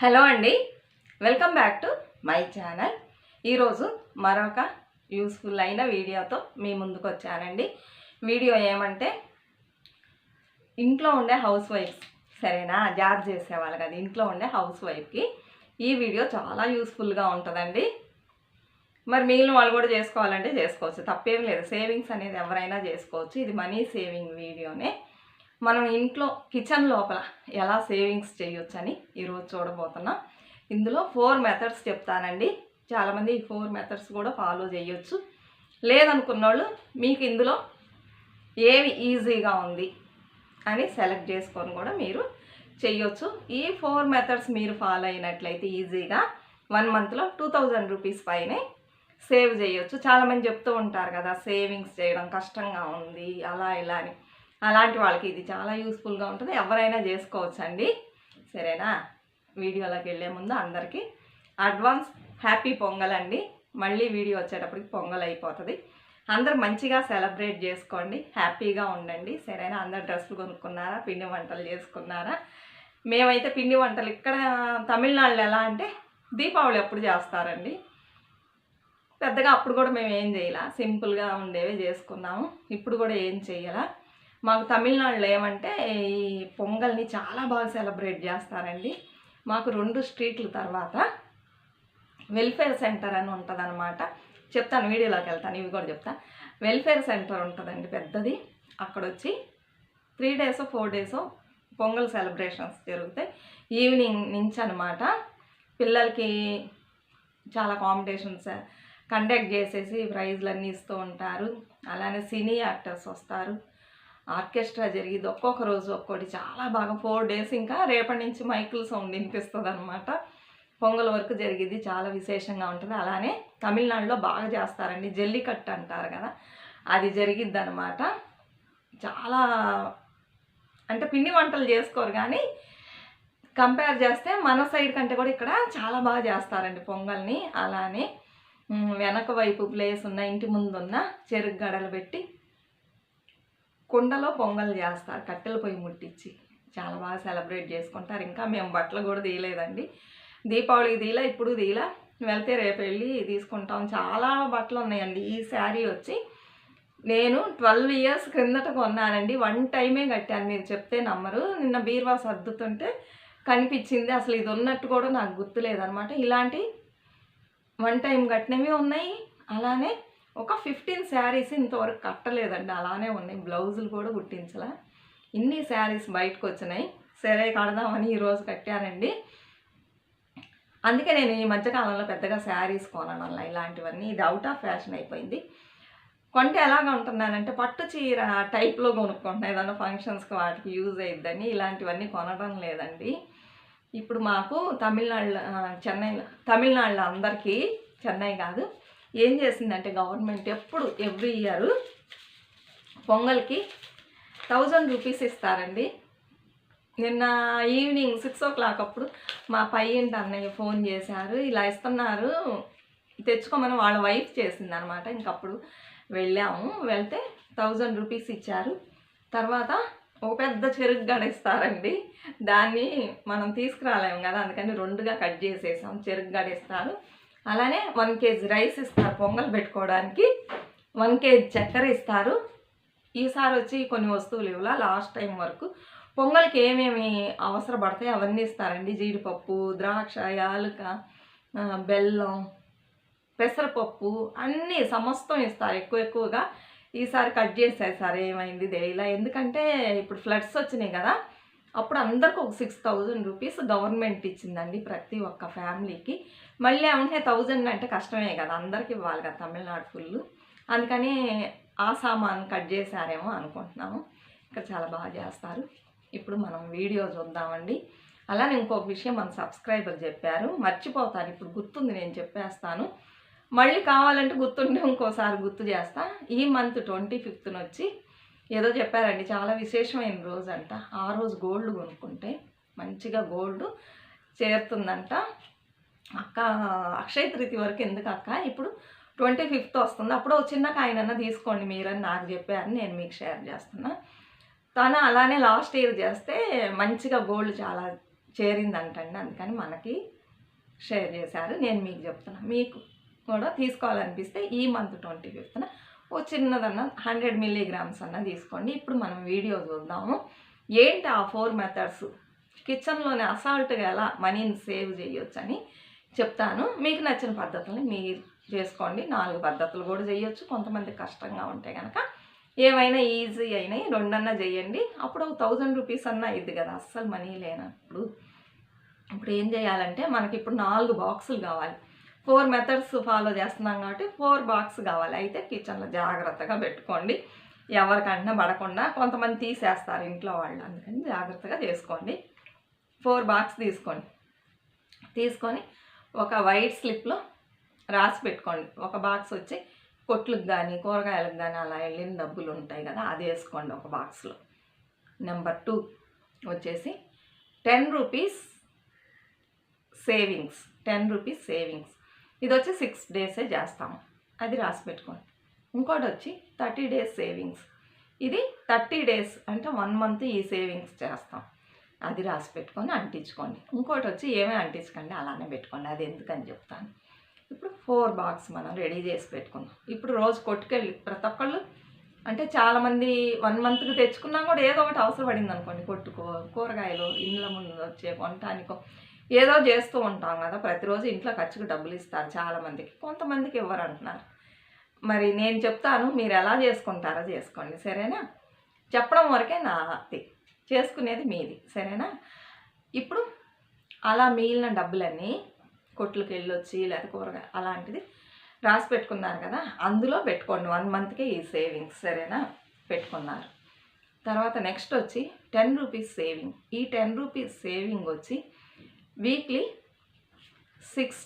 Hello అండి. Welcome back to my channel. ఈరోజు మరొక యూస్ఫుల్ అయిన వీడియోతో మీ ముందుకు వచ్చానండి. వీడియో ఏమంటే ఇంట్లో ఉండే హౌస్ వైఫ్స్ సరేనా? జాబ్ చేసేవాళ్ళు కదా ఇంట్లో ఉండే హౌస్ వైఫ్కి ఈ వీడియో చాలా యూస్ఫుల్గా ఉంటుందండి. మరి మిగిలిన వాళ్ళు కూడా చేసుకోవాలంటే చేసుకోవచ్చు. తప్పేం లేదు. సేవింగ్స్ అనేది ఎవరైనా చేసుకోవచ్చు. ఇది మనీ సేవింగ్ వీడియోనే. మనం ఇంట్లో కిచెన్ లోపల ఎలా సేవింగ్స్ చేయొచ్చని ఈరోజు చూడబోతున్నాం. ఇందులో ఫోర్ మెథడ్స్ చెప్తానండి. చాలామంది ఈ ఫోర్ మెథడ్స్ కూడా ఫాలో చేయొచ్చు. లేదనుకున్న వాళ్ళు మీకు ఇందులో ఏవి ఈజీగా ఉంది అని సెలెక్ట్ చేసుకొని కూడా మీరు చేయొచ్చు. ఈ ఫోర్ మెథడ్స్ మీరు ఫాలో అయినట్లయితే ఈజీగా వన్ మంత్లో టూ థౌజండ్ రూపీస్ పైనే సేవ్ చేయొచ్చు. చాలామంది చెప్తూ ఉంటారు కదా సేవింగ్స్ చేయడం కష్టంగా ఉంది అలా ఇలా అని. అలాంటి వాళ్ళకి ఇది చాలా యూస్ఫుల్గా ఉంటుంది. ఎవరైనా చేసుకోవచ్చండి. సరేనా? వీడియోలోకి వెళ్ళే ముందు అందరికీ అడ్వాన్స్ హ్యాపీ పొంగల్ అండి మళ్ళీ వీడియో వచ్చేటప్పటికి పొంగల్ అయిపోతుంది. అందరు మంచిగా సెలబ్రేట్ చేసుకోండి. హ్యాపీగా ఉండండి. సరేనా? అందరు డ్రెస్సులు కొనుక్కున్నారా? పిండి వంటలు చేసుకున్నారా? మేమైతే పిండి వంటలు ఇక్కడ తమిళనాడులో ఎలా అంటే దీపావళి ఎప్పుడు చేస్తారండి? పెద్దగా అప్పుడు కూడా మేము ఏం చేయాల. సింపుల్గా ఉండేవి చేసుకున్నాము. ఇప్పుడు కూడా ఏం చేయాలా మాకు తమిళనాడులో ఏమంటే ఈ పొంగల్ని చాలా బాగా సెలబ్రేట్ చేస్తారండి. మాకు రెండు స్ట్రీట్ల తర్వాత వెల్ఫేర్ సెంటర్ అని ఉంటుందన్నమాట. చెప్తాను వీడియోలోకి వెళ్తాను ఇవి కూడా చెప్తా. వెల్ఫేర్ సెంటర్ ఉంటుందండి పెద్దది. అక్కడ వచ్చి three days four days Pongal celebrations జరుగుతాయి. ఈవినింగ్ నుంచి అనమాట పిల్లలకి చాలా కాంపిటీషన్స్ కండక్ట్ చేసేసి ప్రైజ్లు అన్నీ ఇస్తూ ఉంటారు. అలానే సినీ యాక్టర్స్ వస్తారు. ఆర్కెస్ట్రా జరిగింది. ఒక్కొక్క రోజు ఒక్కోటి చాలా బాగా. ఫోర్ డేస్ ఇంకా రేపటి నుంచి మైకిల్ సౌండ్ వినిపిస్తుంది అనమాట పొంగల్ వరకు జరిగింది. చాలా విశేషంగా ఉంటుంది. అలానే తమిళనాడులో బాగా చేస్తారండి. జల్లికట్టు అంటారు కదా అది జరిగిద్ది అనమాట చాలా అంటే పిండి వంటలు చేసుకోరు కానీ కంపేర్ చేస్తే మన సైడ్ కంటే కూడా ఇక్కడ చాలా బాగా చేస్తారండి పొంగల్ని. అలానే వెనక వైపు ప్లేస్ ఉన్న ఇంటి ముందు ఉన్న చెరుకు గడలు పెట్టి కుండలో పొంగల్ చేస్తారు. కట్టెల పొయ్యి ముట్టించి చాలా బాగా సెలబ్రేట్ చేసుకుంటారు. ఇంకా మేము బట్టలు కూడా తీయలేదండి. దీపావళికి తీయలే ఇప్పుడు తీయలే. వెళ్తే రేపు వెళ్ళి తీసుకుంటాం. చాలా బట్టలు ఉన్నాయండి. ఈ శారీ వచ్చి నేను ట్వెల్వ్ ఇయర్స్ క్రిందట కొన్నానండి. వన్ టైమే కట్టాను. మీరు చెప్తే నమ్మరు. నిన్న బీర్వా సర్దుతుంటే కనిపించింది. అసలు ఇది ఉన్నట్టు కూడా నాకు గుర్తులేదనమాట ఇలాంటి వన్ టైం కట్టినవి ఉన్నాయి. అలానే ఒక ఫిఫ్టీన్ శారీస్ ఇంతవరకు కట్టలేదండి అలానే ఉన్నాయి. బ్లౌజులు కూడా కుట్టించలే. ఇన్ని శారీస్ బయటకు వచ్చినాయి సరే కడదామని ఈరోజు కట్టానండి. అందుకే నేను ఈ మధ్యకాలంలో పెద్దగా శారీస్ కొనడం వల్ల ఇలాంటివన్నీ. ఇది అవుట్ ఆఫ్ ఫ్యాషన్ అయిపోయింది. కొంటే ఎలాగ ఉంటున్నానంటే పట్టు చీర టైప్లో కొనుక్కుంటున్నా. ఏదైనా ఫంక్షన్స్కి వాటికి యూజ్ అయ్యిద్దని ఇలాంటివన్నీ కొనడం లేదండి. ఇప్పుడు మాకు తమిళనాడులో చెన్నైలో తమిళనాడులో అందరికీ చెన్నై కాదు ఏం చేసిందంటే గవర్నమెంట్ ఎప్పుడు ఎవ్రీ ఇయర్ పొంగల్కి థౌజండ్ రూపీస్ ఇస్తారండి. నిన్న ఈవినింగ్ సిక్స్ ఓ క్లాక్ అప్పుడు మా పై ఇంటి అన్నయ్య ఫోన్ చేశారు. ఇలా ఇస్తున్నారు. తెచ్చుకోమని వాళ్ళ వైఫ్ చేసింది అనమాట ఇంకప్పుడు వెళ్ళాము. వెళ్తే థౌజండ్ రూపీస్ ఇచ్చారు. తర్వాత ఒక పెద్ద చెరుకు గడ ఇస్తారండి. దాన్ని మనం తీసుకురాలేము కదా అందుకని రెండుగా కట్ చేసేసాం. చెరుకు గడ ఇస్తారు. అలానే వన్ కేజీ రైస్ ఇస్తారు పొంగల్ పెట్టుకోవడానికి. వన్ కేజీ చక్కెర ఇస్తారు. ఈసారి వచ్చి కొన్ని వస్తువులు ఇవ్వాల? లాస్ట్ టైం వరకు. పొంగల్కి ఏమేమి అవసరపడతాయి? అవన్నీ ఇస్తారండి. జీడిపప్పు ద్రాక్ష యాలుక బెల్లం పెసరపప్పు అన్నీ సమస్తం ఇస్తారు ఎక్కువ ఎక్కువగా. ఈసారి కట్ చేశారు సార్ ఏమైంది ఇలా ఎందుకంటే ఇప్పుడు ఫ్లడ్స్ వచ్చినాయి కదా. అప్పుడు అందరికి ఒక సిక్స్ థౌజండ్ రూపీస్ గవర్నమెంట్ ఇచ్చిందండి ప్రతి ఒక్క ఫ్యామిలీకి మళ్ళీ అంటే థౌజండ్ అంటే కష్టమే కదా అందరికి ఇవ్వాలి కదా తమిళనాడు ఫుల్. అందుకని ఆ సామాన్ కట్ చేశారేమో అనుకుంటున్నాము. ఇక్కడ చాలా బాగా చేస్తారు. ఇప్పుడు మనం వీడియో చూద్దామండి. అలానే ఇంకొక విషయం మన సబ్స్క్రైబర్ చెప్పారు. మర్చిపోతాను ఇప్పుడు గుర్తుంది నేను చెప్పేస్తాను. మళ్ళీ కావాలంటే గుర్తుంటే ఇంకోసారి గుర్తు చేస్తా. ఈ మంత్ ట్వంటీ ఫిఫ్త్న వచ్చి ఏదో చెప్పారండి చాలా విశేషమైన రోజు అంట ఆ రోజు గోల్డ్ కొనుక్కుంటే మంచిగా గోల్డ్ చేరుతుందంట. అక్క అక్షయ తృతి వరకు ఎందుకు అక్క? ఇప్పుడు ట్వంటీ ఫిఫ్త్ వస్తుంది. అప్పుడు ఒక చిన్న కాయనన్నా తీసుకోండి మీరని నాకు చెప్పారని నేను మీకు షేర్ చేస్తున్నా. తను అలానే లాస్ట్ ఇయర్ చేస్తే మంచిగా గోల్డ్ చాలా చేరిందంటండి. అందుకని మనకి షేర్ చేశారు. నేను మీకు చెప్తున్నా. మీకు కూడా తీసుకోవాలనిపిస్తే ఈ మంత్ ట్వంటీ ఫిఫ్త్న ఓ చిన్నదన్న హండ్రెడ్ మిల్లీగ్రామ్స్ అన్న తీసుకోండి. ఇప్పుడు మనం వీడియో చూద్దాము. ఏంటి ఆ ఫోర్ మెథడ్స్ కిచెన్లోనే అసాల్ట్గా ఎలా మనీని సేవ్ చేయొచ్చని చెప్తాను. మీకు నచ్చిన పద్ధతుల్ని మీరు చేసుకోండి. నాలుగు పద్ధతులు కూడా చేయొచ్చు. కొంతమంది కష్టంగా ఉంటే కనుక ఏమైనా ఈజీ అయినాయి రెండన్నా చేయండి. అప్పుడు ఒక థౌజండ్ రూపీస్ అన్నా ఇది కదా. అస్సలు మనీ లేనప్పుడు. ఇప్పుడు ఏం చేయాలంటే మనకి ఇప్పుడు నాలుగు బాక్సులు కావాలి. ఫోర్ మెథడ్స్ ఫాలో చేస్తున్నాం కాబట్టి ఫోర్ బాక్స్ కావాలి. అయితే కిచెన్లో జాగ్రత్తగా పెట్టుకోండి. ఎవరికన్నా పడకుండా కొంతమంది తీసేస్తారు ఇంట్లో వాళ్ళు. అందుకని జాగ్రత్తగా చేసుకోండి. ఫోర్ బాక్స్ తీసుకోండి. తీసుకొని ఒక వైట్ స్లిప్లో రాసి పెట్టుకోండి. ఒక బాక్స్ వచ్చి కొట్లకు కానీ కూరగాయలకు కానీ అలా వెళ్ళిన డబ్బులు ఉంటాయి కదా అది వేసుకోండి ఒక బాక్స్లో. నెంబర్ టూ వచ్చేసి ten rupees savings ten rupees savings. ఇది వచ్చి సిక్స్ డేసే చేస్తాము. అది రాసి పెట్టుకోండి. ఇంకోటి వచ్చి థర్టీ డేస్ సేవింగ్స్. ఇది థర్టీ డేస్ అంటే వన్ మంత్ ఈ సేవింగ్స్ చేస్తాం. అది రాసి పెట్టుకొని అంటించుకోండి. ఇంకోటి వచ్చి ఏమీ అంటించకండి అలానే పెట్టుకోండి. అది ఎందుకని చెప్తాను. ఇప్పుడు ఫోర్ బాక్స్ మనం రెడీ చేసి పెట్టుకుందాం ఇప్పుడు రోజు కొట్టుకెళ్ళి ప్రతి ఒక్కళ్ళు అంటే చాలామంది వన్ మంత్కి తెచ్చుకున్నా కూడా ఏదో ఒకటి అవసరపడింది అనుకోండి. కొట్టుకో కూరగాయలు ఇండ్ల ముందు వచ్చే కొనటానికో ఏదో చేస్తూ ఉంటాం కదా. ప్రతిరోజు ఇంట్లో ఖర్చుకు డబ్బులు ఇస్తారు చాలామందికి కొంతమందికి ఇవ్వరు అంటున్నారు. మరి నేను చెప్తాను మీరు ఎలా చేసుకుంటారో చేసుకోండి. సరేనా? చెప్పడం వరకే నాది చేసుకునేది మీది సరేనా? ఇప్పుడు అలా మిగిలిన డబ్బులన్నీ కొట్లకి వెళ్ళొచ్చి లేదా కూరగాయ అలాంటిది రాసి పెట్టుకున్నారు కదా అందులో పెట్టుకోండి. వన్ మంత్కే ఈ సేవింగ్స్ సరేనా? పెట్టుకున్నారు. తర్వాత నెక్స్ట్ వచ్చి టెన్ రూపీస్ సేవింగ్. ఈ టెన్ రూపీస్ సేవింగ్ వచ్చి వీక్లీ సిక్స్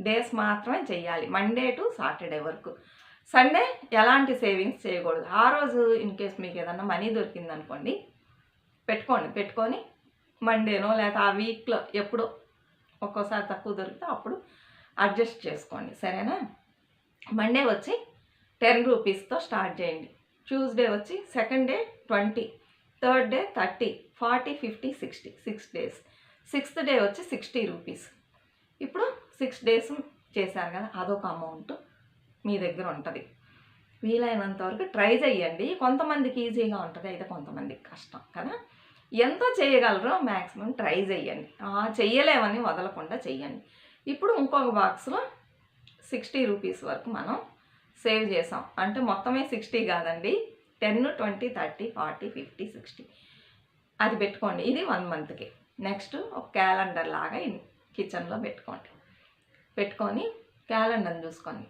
డేస్ మాత్రమే చేయాలి మండే టు సాటర్డే వరకు. సండే ఎలాంటి సేవింగ్స్ చేయకూడదు. ఆ రోజు ఇన్ కేస్ మీకు ఏదన్నా మనీ దొరికిందనుకోండి పెట్టుకోండి పెట్టుకొని మండేనో లేకపోతే ఆ వీక్లో ఎప్పుడో ఒక్కోసారి తక్కువ దొరికితే అప్పుడు అడ్జస్ట్ చేసుకోండి సరేనా? మండే వచ్చి టెన్ రూపీస్తో స్టార్ట్ చేయండి. ట్యూస్డే వచ్చి second day twenty third day thirty forty fifty sixty six days. Sixth day వచ్చి సిక్స్టీ రూపీస్. ఇప్పుడు సిక్స్ డేస్ చేశారు కదా అదొక అమౌంట్ మీ దగ్గర ఉంటుంది. వీలైనంత వరకు ట్రై చేయండి. కొంతమందికి ఈజీగా ఉంటుంది అయితే కొంతమందికి కష్టం కదా? ఎంత చేయగలరో మ్యాక్సిమం ట్రై చేయండి చెయ్యలేమని వదలకుండా చెయ్యండి. ఇప్పుడు ఇంకొక బాక్స్లో సిక్స్టీ రూపీస్ వరకు మనం సేవ్ చేసాం. అంటే మొత్తమే సిక్స్టీ కాదండి. Ten twenty thirty forty fifty sixty. అది పెట్టుకోండి. ఇది వన్ మంత్కి. నెక్స్ట్ ఒక క్యాలెండర్ లాగా కిచెన్లో పెట్టుకోండి. పెట్టుకొని క్యాలెండర్ చూసుకోండి.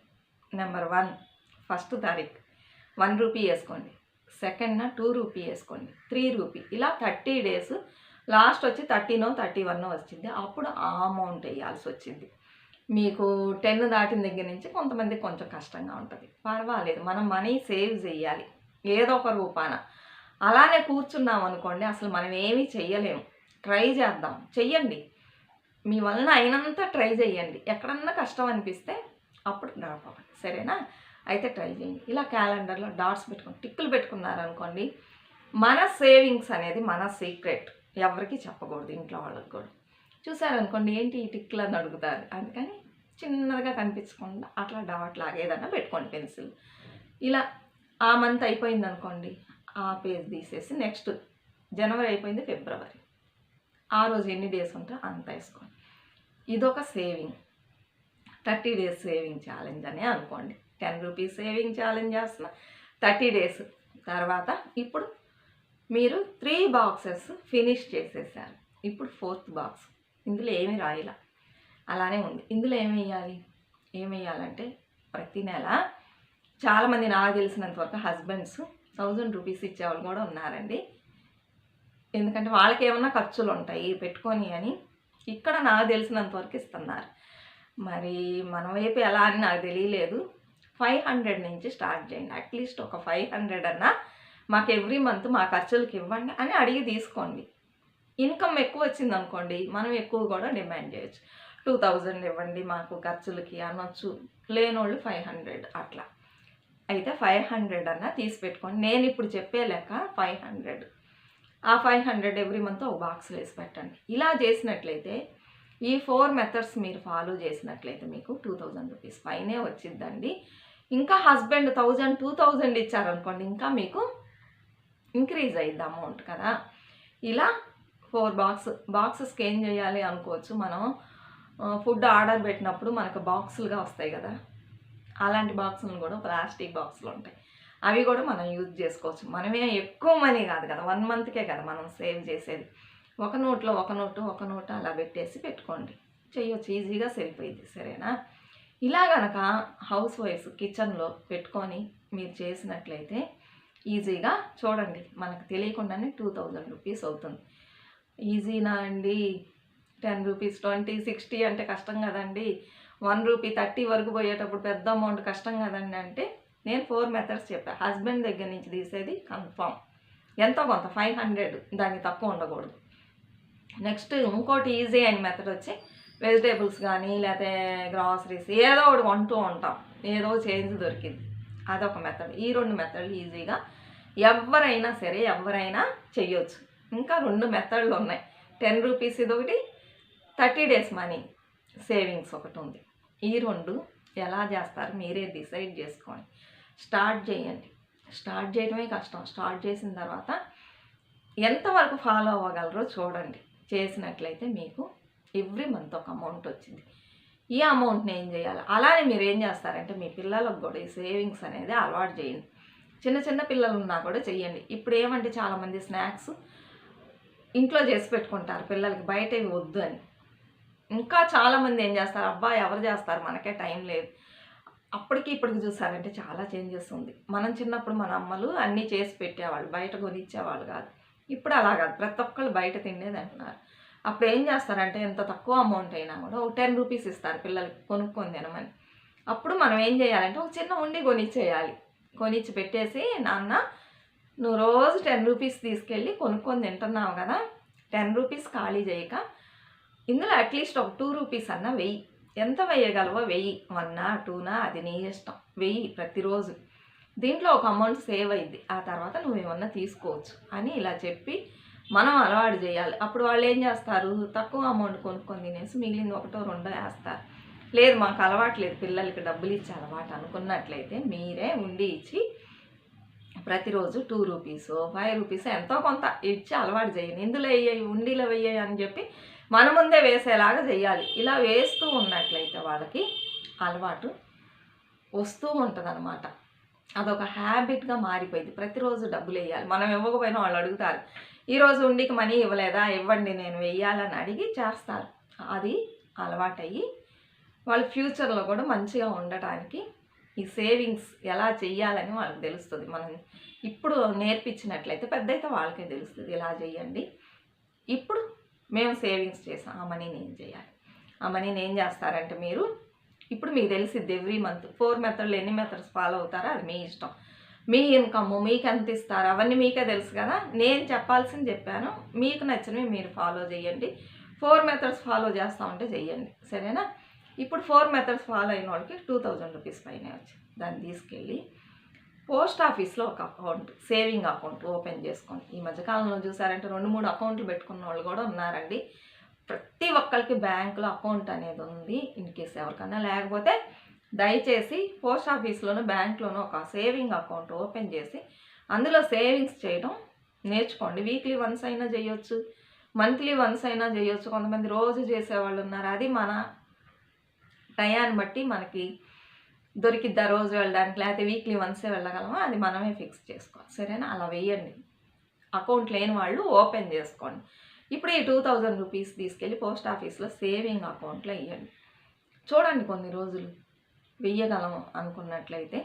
నెంబర్ వన్ ఫస్ట్ తారీఖు. వన్ రూపీ వేసుకోండి. సెకండ్న టూ రూపీ వేసుకోండి. Three rupee. ఇలా థర్టీ డేస్ లాస్ట్ వచ్చి థర్టీనో థర్టీ వన్నో వచ్చింది. అప్పుడు ఆ అమౌంట్ వేయాల్సి వచ్చింది. మీకు టెన్ దాటిన దగ్గర నుంచి కొంతమంది కొంచెం కష్టంగా ఉంటుంది. పర్వాలేదు మనం మనీ సేవ్ చేయాలి. ఏదో ఒక రూపాన. అలానే కూర్చున్నాం అనుకోండి అసలు మనం ఏమీ చెయ్యలేము. ట్రై చేద్దాం. చెయ్యండి. మీ వలన అయినంత ట్రై చేయండి ఎక్కడన్నా కష్టం అనిపిస్తే అప్పుడు డ్రాప్ అవ్వండి సరేనా? అయితే ట్రై చేయండి. ఇలా క్యాలెండర్లో డాట్స్ పెట్టుకుని టిక్కులు పెట్టుకున్నారనుకోండి మన సేవింగ్స్ అనేది మన సీక్రెట్. ఎవరికి చెప్పకూడదు ఇంట్లో వాళ్ళకి కూడా. చూసారనుకోండి ఏంటి ఈ టిక్కులు అని అడుగుతారు అందుకని చిన్నదిగా కనిపించకుండా అట్లా డాట్ లాగా పెట్టుకోండి పెన్సిల్. ఇలా ఆ మంత్ అయిపోయింది అనుకోండి ఆ పేజ్ తీసేసి నెక్స్ట్ జనవరి అయిపోయింది ఫిబ్రవరి. ఆ రోజు ఎన్ని డేస్ ఉంటే అంత వేసుకోండి. ఇదొక saving. Thirty days saving challenge అని అనుకోండి. టెన్ రూపీస్ సేవింగ్ ఛాలెంజ్ చేస్తున్నా థర్టీ డేస్ తర్వాత ఇప్పుడు మీరు త్రీ బాక్సెస్ ఫినిష్ చేసేసారు. ఇప్పుడు ఫోర్త్ బాక్స్. ఇందులో ఏమి రాయాల? అలానే ఉంది. ఇందులో ఏమి వేయాలి? ఏమి వేయాలంటే ప్రతి నెల చాలామంది నాకు తెలిసినంత వరకు హస్బెండ్స్ థౌజండ్ రూపీస్ ఇచ్చేవాళ్ళు కూడా ఉన్నారండి. ఎందుకంటే వాళ్ళకి ఏమన్నా ఖర్చులు ఉంటాయి పెట్టుకొని అని ఇక్కడ నాకు తెలిసినంత వరకు ఇస్తున్నారు. మరి మన వైపు ఎలా అని నాకు తెలియలేదు. ఫైవ్ హండ్రెడ్ నుంచి స్టార్ట్ చేయండి. అట్లీస్ట్ ఒక ఫైవ్ హండ్రెడ్ అన్నా మాకు ఎవ్రీ మంత్ మా ఖర్చులకి ఇవ్వండి అని అడిగి తీసుకోండి. ఇన్కమ్ ఎక్కువ వచ్చింది అనుకోండి మనం ఎక్కువ కూడా డిమాండ్ చేయొచ్చు. టూ థౌజండ్ ఇవ్వండి మాకు ఖర్చులకి అనొచ్చు. లేనోళ్ళు ఫైవ్ హండ్రెడ్ అట్లా. అయితే ఫైవ్ హండ్రెడ్ అన్న తీసి పెట్టుకోండి. నేను ఇప్పుడు చెప్పే లెక్క ఫైవ్ హండ్రెడ్. ఆ ఫైవ్ హండ్రెడ్ ఎవ్రీ మంత్ ఒక బాక్స్లో వేసి పెట్టండి. ఇలా చేసినట్లయితే ఈ ఫోర్ మెథడ్స్ మీరు ఫాలో చేసినట్లయితే మీకు టూ థౌజండ్ రూపీస్ పైనే వచ్చిందండి ఇంకా హస్బెండ్ థౌజండ్ టూ థౌజండ్ ఇచ్చారనుకోండి ఇంకా మీకు ఇంక్రీజ్ అయ్యింది అమౌంట్ కదా. ఇలా ఫోర్ బాక్స్ బాక్సెస్కి ఏం చేయాలి అనుకోవచ్చు మనం ఫుడ్ ఆర్డర్ పెట్టినప్పుడు మనకు బాక్సులుగా వస్తాయి కదా. అలాంటి బాక్సులు కూడా ప్లాస్టిక్ బాక్సులు ఉంటాయి. అవి కూడా మనం యూజ్ చేసుకోవచ్చు. మనమే ఎక్కువ మనీ కాదు కదా వన్ మంత్కే కదా మనం సేవ్ చేసేది. ఒక నోట్లో ఒక నోటు ఒక నోటు అలా పెట్టేసి పెట్టుకోండి. చేయొచ్చు ఈజీగా సరిపోయింది సరేనా? ఇలా గనక హౌస్ వైఫ్ కిచెన్లో పెట్టుకొని మీరు చేసినట్లయితే ఈజీగా చూడండి మనకు తెలియకుండానే టూ థౌజండ్ రూపీస్ అవుతుంది. ఈజీనా అండి? టెన్ రూపీస్ ట్వంటీ సిక్స్టీ అంటే కష్టం కదండి. వన్ రూపీ థర్టీ వరకు పోయేటప్పుడు పెద్ద అమౌంట్ కష్టం కదండి అంటే నేను ఫోర్ మెథడ్స్ చెప్పాను హస్బెండ్ దగ్గర నుంచి తీసేది కన్ఫామ్. ఎంతో కొంత ఫైవ్ హండ్రెడ్ దాన్ని తక్కువ ఉండకూడదు. నెక్స్ట్ ఇంకోటి ఈజీ అయిన మెథడ్ వచ్చి వెజిటేబుల్స్ కానీ లేకపోతే గ్రాసరీస్ ఏదో ఒకటి కొంటూ ఉంటాం. ఏదో చేంజ్ దొరికింది. అదొక మెథడ్ ఈ రెండు మెథడ్లు ఈజీగా ఎవరైనా సరే ఎవరైనా చెయ్యొచ్చు. ఇంకా రెండు మెథడ్లు ఉన్నాయి. టెన్ రూపీస్ ఇది ఒకటి థర్టీ డేస్ మనీ సేవింగ్స్ ఒకటి ఉంది. ఈ రెండు ఎలా చేస్తారు మీరే డిసైడ్ చేసుకోండి. స్టార్ట్ చేయండి. స్టార్ట్ చేయడమే కష్టం. స్టార్ట్ చేసిన తర్వాత ఎంతవరకు ఫాలో అవ్వగలరో చూడండి. చేసినట్లయితే మీకు ఎవ్రీ మంత్ ఒక అమౌంట్ వచ్చింది. ఈ అమౌంట్ని ఏం చేయాలి? అలానే మీరు ఏం చేస్తారంటే మీ పిల్లలకు కూడా ఈ సేవింగ్స్ అనేది అలవాటు చేయండి. చిన్న చిన్న పిల్లలు ఉన్నా కూడా చేయండి ఇప్పుడు ఏమంటే చాలామంది స్నాక్స్ ఇంట్లో చేసి పెట్టుకుంటారు పిల్లలకి బయట వద్దు అని. ఇంకా చాలామంది ఏం చేస్తారు? అబ్బా ఎవరు చేస్తారు? మనకే టైం లేదు. అప్పటికి ఇప్పటికి చూసారంటే చాలా చేంజెస్ ఉంది. మనం చిన్నప్పుడు మన అమ్మలు అన్నీ చేసి పెట్టేవాళ్ళు. బయట కొనిచ్చేవాళ్ళు కాదు. ఇప్పుడు అలా కాదు. ప్రతి ఒక్కళ్ళు బయట తినేది అంటున్నారు. అప్పుడు ఏం చేస్తారంటే ఎంత తక్కువ అమౌంట్ అయినా కూడా ఒక టెన్ రూపీస్ ఇస్తారు పిల్లలకి కొనుక్కొని తినమని. అప్పుడు మనం ఏం చేయాలంటే ఒక చిన్న ఉండి కొనిచ్చేయాలి. కొనిచ్చి పెట్టేసి నాన్న నువ్వు రోజు టెన్ రూపీస్ తీసుకెళ్ళి కొనుక్కొని తింటున్నావు కదా టెన్ రూపీస్ ఖాళీ చేయక ఇందులో అట్లీస్ట్ ఒక టూ రూపీస్ అన్న వెయ్యి. ఎంత వేయగలవో వెయ్యి. వన్నా టూనా అది నీ ఇష్టం. వెయ్యి ప్రతిరోజు. దీంట్లో ఒక అమౌంట్ సేవ్ అయింది. ఆ తర్వాత నువ్వు ఏమన్నా తీసుకోవచ్చు అని ఇలా చెప్పి మనం అలవాటు చేయాలి. అప్పుడు వాళ్ళు ఏం చేస్తారు? తక్కువ అమౌంట్ కొనుక్కొని తినేసి మిగిలింది ఒకటో రెండో వేస్తారు. లేదు మాకు అలవాటు లేదు. పిల్లలకి డబ్బులు ఇచ్చే అలవాటు అనుకున్నట్లయితే మీరే ఉండి ఇచ్చి ప్రతిరోజు టూ రూపీస్ ఫైవ్ రూపీస్ ఎంతో కొంత ఇచ్చి అలవాటు చేయండి. ఇందులో వేయాయి ఉండిలో వెయ్యాయి అని చెప్పి మన ముందే వేసేలాగా చేయాలి. ఇలా వేస్తూ ఉన్నట్లయితే వాళ్ళకి అలవాటు వస్తూ ఉంటుంది అనమాట అదొక హ్యాబిట్గా మారిపోయింది. ప్రతిరోజు డబ్బులు వేయాలి మనం ఇవ్వకపోయినా వాళ్ళు అడుగుతారు ఈరోజు ఉండికి మనీ ఇవ్వలేదా? ఇవ్వండి నేను వెయ్యాలని అడిగి చేస్తారు. అది అలవాటయ్యి వాళ్ళు ఫ్యూచర్లో కూడా మంచిగా ఉండటానికి ఈ సేవింగ్స్ ఎలా చేయాలని వాళ్ళకి తెలుస్తుంది. మనం ఇప్పుడు నేర్పించినట్లయితే పెద్ద అయితే వాళ్ళకే తెలుస్తుంది ఇలా చేయండి ఇప్పుడు మేము సేవింగ్స్ చేసాం ఆ మనీని ఏం చేయాలి? ఆ మనీని ఏం చేస్తారంటే మీరు ఇప్పుడు మీకు తెలిసిద్ది ఎవ్రీ మంత్ ఫోర్ మెథడ్లు ఎన్ని మెథడ్స్ ఫాలో అవుతారో? అది మీ ఇష్టం. మీ ఇన్కమ్ మీకు ఎంత ఇస్తారు? అవన్నీ మీకే తెలుసు కదా? నేను చెప్పాల్సింది చెప్పాను. మీకు నచ్చినవి మీరు ఫాలో చేయండి. ఫోర్ మెథడ్స్ ఫాలో చేస్తూ ఉంటే చెయ్యండి సరేనా? ఇప్పుడు ఫోర్ మెథడ్స్ ఫాలో అయిన వాళ్ళకి టూ థౌజండ్ రూపీస్ పైన వచ్చి దాన్ని తీసుకెళ్ళి పోస్ట్ ఆఫీస్లో ఒక అకౌంట్ సేవింగ్ అకౌంట్ ఓపెన్ చేసుకోండి. ఈ మధ్యకాలంలో చూసారంటే రెండు మూడు అకౌంట్లు పెట్టుకున్న వాళ్ళు కూడా ఉన్నారండి. ప్రతి ఒక్కరికి బ్యాంకులో అకౌంట్ అనేది ఉంది ఇన్ కేస్ ఎవరికైనా లేకపోతే దయచేసి పోస్ట్ ఆఫీస్లోనూ బ్యాంక్లోనూ ఒక సేవింగ్ అకౌంట్ ఓపెన్ చేసి అందులో సేవింగ్స్ చేయడం నేర్చుకోండి. వీక్లీ వన్స్ అయినా చేయొచ్చు మంత్లీ వన్స్ అయినా చేయొచ్చు. కొంతమంది రోజు చేసేవాళ్ళు ఉన్నారు. అది మన టయాన్ని బట్టి మనకి దొరికిద్దా రోజు వెళ్ళడానికి? లేకపోతే వీక్లీ వన్సే వెళ్ళగలమా? అది మనమే ఫిక్స్ చేసుకోవాలి. సరేనా? అలా వేయండి. అకౌంట్ లేని వాళ్ళు ఓపెన్ చేసుకోండి. ఇప్పుడు ఈ టూ థౌజండ్ రూపీస్ తీసుకెళ్ళి పోస్ట్ ఆఫీస్లో సేవింగ్ అకౌంట్లో వేయండి చూడండి కొన్ని రోజులు. వెయ్యగలం అనుకున్నట్లయితే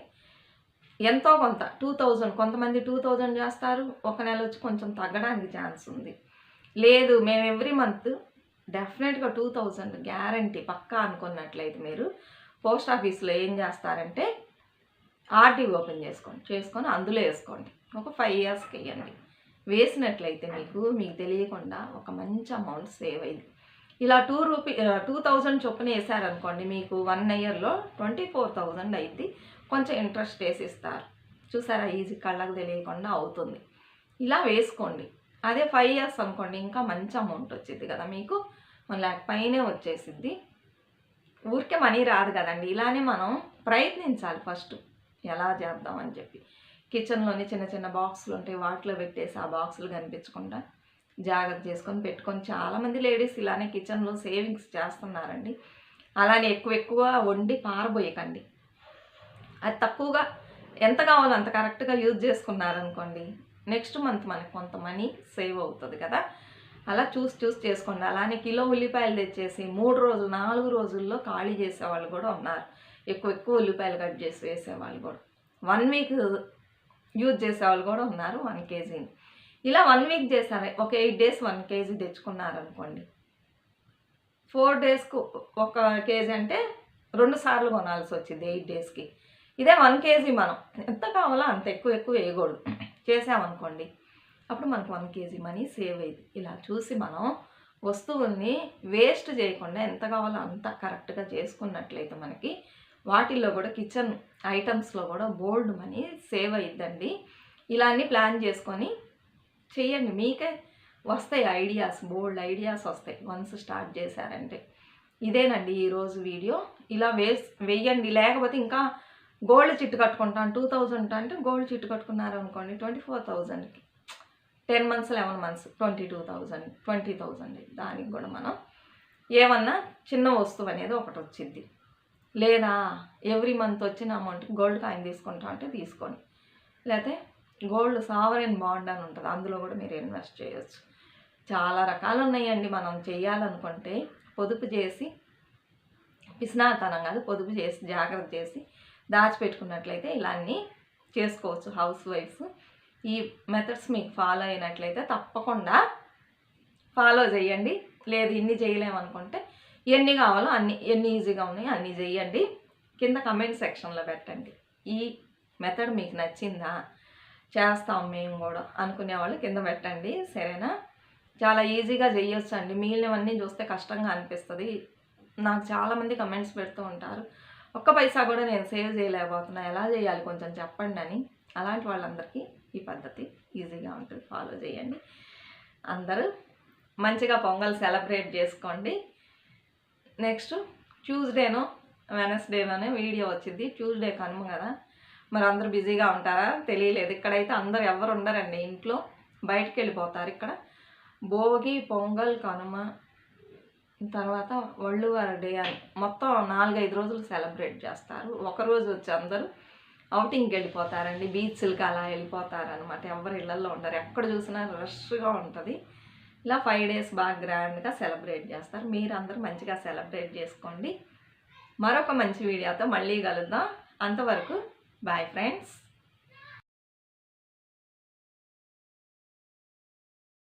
ఎంతో కొంత టూ థౌజండ్ కొంతమంది టూ థౌజండ్ చేస్తారు. ఒక నెల వచ్చి కొంచెం తగ్గడానికి ఛాన్స్ ఉంది. లేదు మేము ఎవ్రీ మంత్ డెఫినెట్గా టూ థౌజండ్ గ్యారంటీ పక్కా అనుకున్నట్లయితే మీరు పోస్ట్ ఆఫీస్లో ఏం చేస్తారంటే ఆర్డీ ఓపెన్ చేసుకోండి చేసుకొని అందులో వేసుకోండి. ఒక ఫైవ్ ఇయర్స్కి వేయండి వేసినట్లయితే మీకు మీకు తెలియకుండా ఒక మంచి అమౌంట్ సేవ్ అయింది. ఇలా టూ రూపీ టూ థౌజండ్ చొప్పున వేసారనుకోండి మీకు వన్ ఇయర్లో ట్వంటీ ఫోర్ థౌజండ్ అయింది. కొంచెం ఇంట్రెస్ట్ వేసి ఇస్తారు చూసారా ఈజీ కళ్ళకు తెలియకుండా అవుతుంది. ఇలా వేసుకోండి. అదే ఫైవ్ ఇయర్స్ అనుకోండి ఇంకా మంచి అమౌంట్ వచ్చింది కదా మీకు. వన్ ల్యాక్ పైనే వచ్చేసిద్ది. ఊరికే మనీ రాదు కదండి. ఇలానే మనం ప్రయత్నించాలి ఫస్ట్ ఎలా చేద్దామని చెప్పి. కిచెన్లోని చిన్న చిన్న బాక్సులు ఉంటాయి. వాటిలో పెట్టేసి ఆ బాక్సులు కనిపించకుండా జాగ్రత్త చేసుకొని పెట్టుకొని చాలామంది లేడీస్ ఇలానే కిచెన్లో సేవింగ్స్ చేస్తున్నారండి. అలానే ఎక్కువ ఎక్కువ వండి పారబోయకండి. అది తక్కువగా ఎంత కావాలో అంత కరెక్ట్గా యూజ్ చేసుకున్నారనుకోండి నెక్స్ట్ మంత్ మనకి కొంత మనీ సేవ్ అవుతుంది కదా. అలా చూసి చూసి చేసుకోండి. అలానే కిలో ఉల్లిపాయలు తెచ్చేసి మూడు రోజులు నాలుగు రోజుల్లో ఖాళీ చేసేవాళ్ళు కూడా ఉన్నారు. ఎక్కువ ఎక్కువ ఉల్లిపాయలు కట్ చేసి వేసేవాళ్ళు కూడా. వన్ వీక్ యూజ్ చేసేవాళ్ళు కూడా ఉన్నారు వన్ కేజీని ఇలా వన్ వీక్ చేశారు. ఒక ఎయిట్ డేస్ వన్ కేజీ తెచ్చుకున్నారనుకోండి. ఫోర్ డేస్కు ఒక కేజీ అంటే రెండు సార్లు కొనాల్సి వచ్చింది ఎయిట్ డేస్కి. ఇదే వన్ కేజీ మనం. ఎంత కావాలో అంత ఎక్కువ ఎక్కువ వేయకూడదు. చేసామనుకోండి. అప్పుడు మనకు వన్ కేజీ మనీ సేవ్ అయ్యింది. ఇలా చూసి మనం వస్తువుల్ని వేస్ట్ చేయకుండా ఎంత కావాలో అంత కరెక్ట్గా చేసుకున్నట్లయితే మనకి వాటిల్లో కూడా కిచెన్ ఐటమ్స్లో కూడా బోల్డ్ మనీ సేవ్ అయ్యిద్దండి ఇలా ప్లాన్ చేసుకొని చెయ్యండి. మీకే వస్తాయి ఐడియాస్ బోల్డ్ ఐడియాస్ వస్తాయి వన్స్ స్టార్ట్ చేశారంటే. ఇదేనండి ఈరోజు వీడియో. ఇలా వేస్ వేయండి లేకపోతే ఇంకా గోల్డ్ చిట్టు కట్టుకుంటాను. టూ థౌజండ్ అంటే గోల్డ్ చిట్టు కట్టుకున్నారు అనుకోండి ట్వంటీ ఫోర్ థౌజండ్కి. Ten months eleven months twenty two thousand twenty thousand దానికి కూడా మనం ఏమన్నా చిన్న వస్తువు అనేది ఒకటి వచ్చింది లేదా ఎవ్రీ మంత్ వచ్చిన అమౌంట్ గోల్డ్ కాయిన్ తీసుకుంటా అంటే తీసుకోండి. లేకపోతే గోల్డ్ సావరెన్ బాండ్ అని ఉంటుంది. అందులో కూడా మీరు ఇన్వెస్ట్ చేయొచ్చు. చాలా రకాలు ఉన్నాయండి. మనం చేయాలనుకుంటే పొదుపు చేసి పిసినాతనం కాదు పొదుపు చేసి జాగ్రత్త చేసి దాచిపెట్టుకున్నట్లయితే ఇలా అన్నీ చేసుకోవచ్చు. హౌస్ వైఫ్స్ ఈ మెథడ్స్ మీకు ఫాలో అయినట్లయితే తప్పకుండా ఫాలో చేయండి. లేదు ఇన్ని చేయలేమనుకుంటే ఎన్ని కావాలో అన్ని ఎన్ని ఈజీగా ఉన్నాయో అన్ని చేయండి. కింద కమెంట్ సెక్షన్లో పెట్టండి. ఈ మెథడ్ మీకు నచ్చిందా? చేస్తాం మేము కూడా అనుకునే వాళ్ళు కింద పెట్టండి. సరేనా? చాలా ఈజీగా చేయొచ్చు అండి మిగిలినవన్నీ చూస్తే కష్టంగా అనిపిస్తుంది. నాకు చాలామంది కమెంట్స్ పెడుతూ ఉంటారు. ఒక్క పైసా కూడా నేను సేవ్ చేయలేకపోతున్నా. ఎలా చేయాలి కొంచెం చెప్పండి అని. అలాంటి వాళ్ళందరికీ ఈ పద్ధతి ఈజీగా ఉంటుంది. ఫాలో చేయండి. అందరూ మంచిగా పొంగల్ సెలబ్రేట్ చేసుకోండి. నెక్స్ట్ ట్యూస్డేనో వెనస్డేలోనే వీడియో వచ్చింది. ట్యూస్డే కనుమ కదా. మరి అందరూ బిజీగా ఉంటారా? తెలియలేదు. ఇక్కడైతే అందరు ఎవరు ఉండరండి ఇంట్లో. బయటికి వెళ్ళిపోతారు ఇక్కడ. భోగి పొంగల్ కనుమ తర్వాత వళ్ళువారి డే అని. మొత్తం నాలుగైదు రోజులు సెలబ్రేట్ చేస్తారు. ఒక రోజు వచ్చి అందరూ అవుటింగ్కి వెళ్ళిపోతారండి. బీచ్లకి అలా వెళ్ళిపోతారు అనమాట ఎవరు ఇళ్ళల్లో ఉండరు. ఎక్కడ చూసినా రష్గా ఉంటుంది. ఇలా ఫైవ్ డేస్ బాగా గ్రాండ్గా సెలబ్రేట్ చేస్తారు. మీరందరూ మంచిగా సెలబ్రేట్ చేసుకోండి. మరొక మంచి వీడియోతో మళ్ళీ కలుద్దాం. అంతవరకు బాయ్ ఫ్రెండ్స్